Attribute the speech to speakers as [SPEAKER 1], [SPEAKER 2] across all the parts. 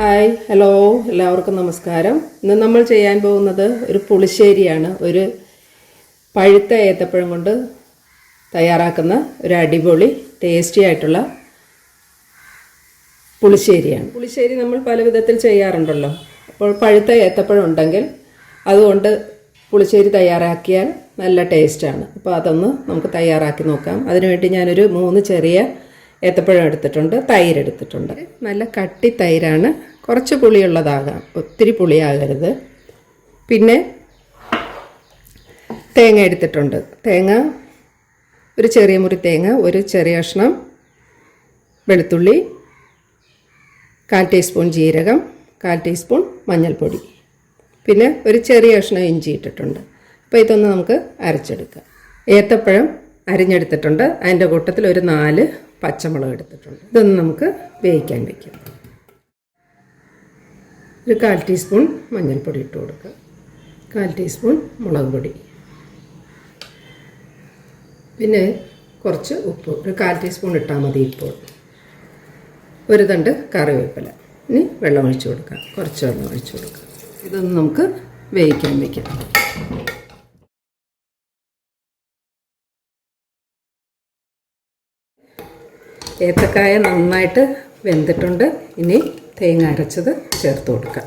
[SPEAKER 1] Hi hello എല്ലാവർക്കും നമസ്കാരം. ഇന്ന് നമ്മൾ ചെയ്യാൻ പോകുന്നത് ഒരു പുളിശ്ശേരിയാണ്. ഒരു പഴുത്ത ഏത്തപ്പഴം കൊണ്ട് തയ്യാറാക്കുന്ന ഒരു അടിപൊളി ടേസ്റ്റി ആയിട്ടുള്ള പുളിശ്ശേരിയാണ്. പുളിശ്ശേരി നമ്മൾ പല വിധത്തിൽ ചെയ്യാറുണ്ടല്ലോ. അപ്പോൾ പഴുത്ത ഏത്തപ്പഴം ഉണ്ടെങ്കിൽ അതുകൊണ്ട് പുളിശ്ശേരി തയ്യാറാക്കിയാൽ നല്ല ടേസ്റ്റാണ് അപ്പോൾ അതൊന്ന് നമുക്ക് തയ്യാറാക്കി നോക്കാം. അതിനുവേണ്ടി ഞാനൊരു മൂന്ന് ചെറിയ ഏത്തപ്പഴം എടുത്തിട്ടുണ്ട് തൈര് എടുത്തിട്ടുണ്ട്. നല്ല കട്ടി തൈരാണ്. കുറച്ച് പുളിയുള്ളതാകാം. ഒത്തിരി പുളിയാകരുത്. പിന്നെ തേങ്ങ എടുത്തിട്ടുണ്ട്. തേങ്ങ ഒരു ചെറിയ മുറി തേങ്ങ ഒരു ചെറിയ കഷ്ണം വെളുത്തുള്ളി കാൽ ടീസ്പൂൺ ജീരകം കാൽ ടീസ്പൂൺ മഞ്ഞൾപ്പൊടി. പിന്നെ ഒരു ചെറിയ കഷ്ണം ഇഞ്ചി ഇട്ടിട്ടുണ്ട്. അപ്പോൾ ഇതൊന്ന് നമുക്ക് അരച്ചെടുക്കാം. ഏത്തപ്പഴം അരിഞ്ഞെടുത്തിട്ടുണ്ട്. അതിന്റെ കൂട്ടത്തിൽ ഒരു നാല് പച്ചമുളക് എടുത്തിട്ടുണ്ട്. ഇതൊന്ന് നമുക്ക് വേവിക്കാൻ വയ്ക്കാം ഒരു കാൽ ടീസ്പൂൺ മഞ്ഞൾപ്പൊടി ഇട്ട് കൊടുക്കുക. കാൽ ടീസ്പൂൺ മുളക് പൊടി. പിന്നെ കുറച്ച് ഉപ്പ്. ഒരു കാൽ ടീസ്പൂൺ ഇട്ടാൽ മതി ഇപ്പോൾ. ഒരു തണ്ട് കറിവേപ്പില. ഇനി വെള്ളം ഒഴിച്ചു കൊടുക്കാം കുറച്ച് വെള്ളം ഒഴിച്ചു കൊടുക്കാം ഇതൊന്ന് നമുക്ക് വേവിക്കാൻ വയ്ക്കാം ഏത്തക്കായ നന്നായിട്ട് വെന്തിട്ടുണ്ട്. ഇനി തേങ്ങ അരച്ചത് ചേർത്ത് കൊടുക്കാം.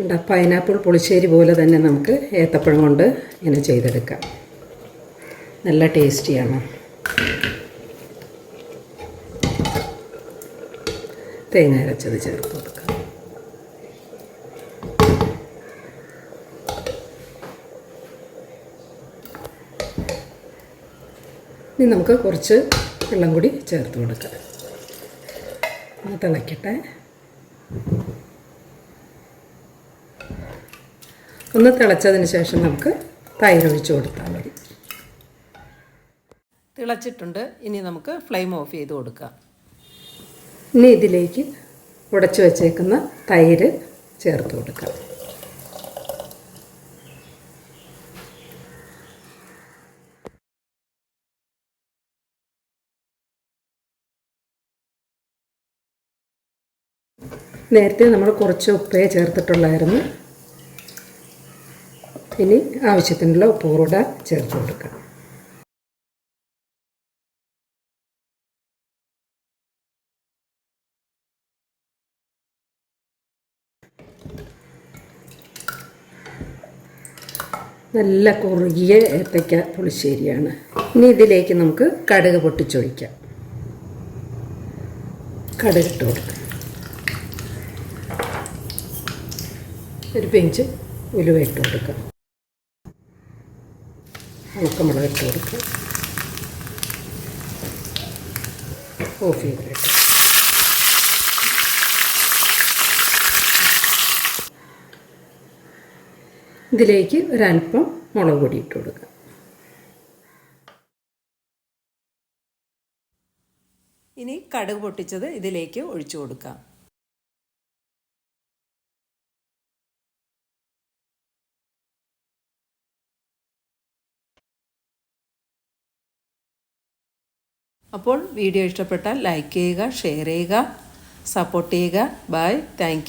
[SPEAKER 1] ഉണ്ട് പൈനാപ്പിൾ പുളിശ്ശേരി പോലെ തന്നെ നമുക്ക് ഏത്തപ്പഴം കൊണ്ട് ഇങ്ങനെ ചെയ്തെടുക്കാം. നല്ല ടേസ്റ്റിയാണ്. തേങ്ങ അരച്ചത് ചേർത്ത് കൊടുക്കാം. ഇനി നമുക്ക് കുറച്ച് വെള്ളം കൂടി ചേർത്ത് കൊടുക്കാം. ഒന്ന് തിളയ്ക്കട്ടെ ഒന്ന് തിളച്ചതിന് ശേഷം നമുക്ക് തൈര് ഒഴിച്ച് കൊടുത്താൽ മതി. തിളച്ചിട്ടുണ്ട്. ഇനി നമുക്ക് ഫ്ലെയിം ഓഫ് ചെയ്ത് കൊടുക്കാം. ഇനി ഇതിലേക്ക് ഉടച്ചു വച്ചേക്കുന്ന തൈര് ചേർത്ത് കൊടുക്കാം. നേരത്തെ നമ്മൾ കുറച്ച് ഉപ്പേ ചേർത്തിട്ടുള്ളായിരുന്നു. ഇനി ആവശ്യത്തിനുള്ള ഉപ്പ് കൂടെ ചേർത്ത് കൊടുക്കാം. നല്ല കുറുകിയ ഏത്തയ്ക്ക പുളിശ്ശേരിയാണ്. ഇനി ഇതിലേക്ക് നമുക്ക് കടുക് പൊട്ടിച്ചൊഴിക്കാം. കടുക് ഇട്ട് കൊടുക്കാം. ഒരു പിഞ്ച് ഉലുവ ഇട്ട് കൊടുക്കാം ഉണക്കമുളക് ഇട്ട് കൊടുക്കാം ചെയ്തിട്ട് ഇതിലേക്ക് ഒരല്പം മുളക് പൊടി ഇട്ട് കൊടുക്കാം ഇനി കടുക് പൊട്ടിച്ചത് ഇതിലേക്ക് ഒഴിച്ചു കൊടുക്കാം. അപ്പോൾ വീഡിയോ ഇഷ്ടപ്പെട്ടാൽ ലൈക്ക് ചെയ്യുക ഷെയർ ചെയ്യുക സപ്പോർട്ട് ചെയ്യുക. Bye thank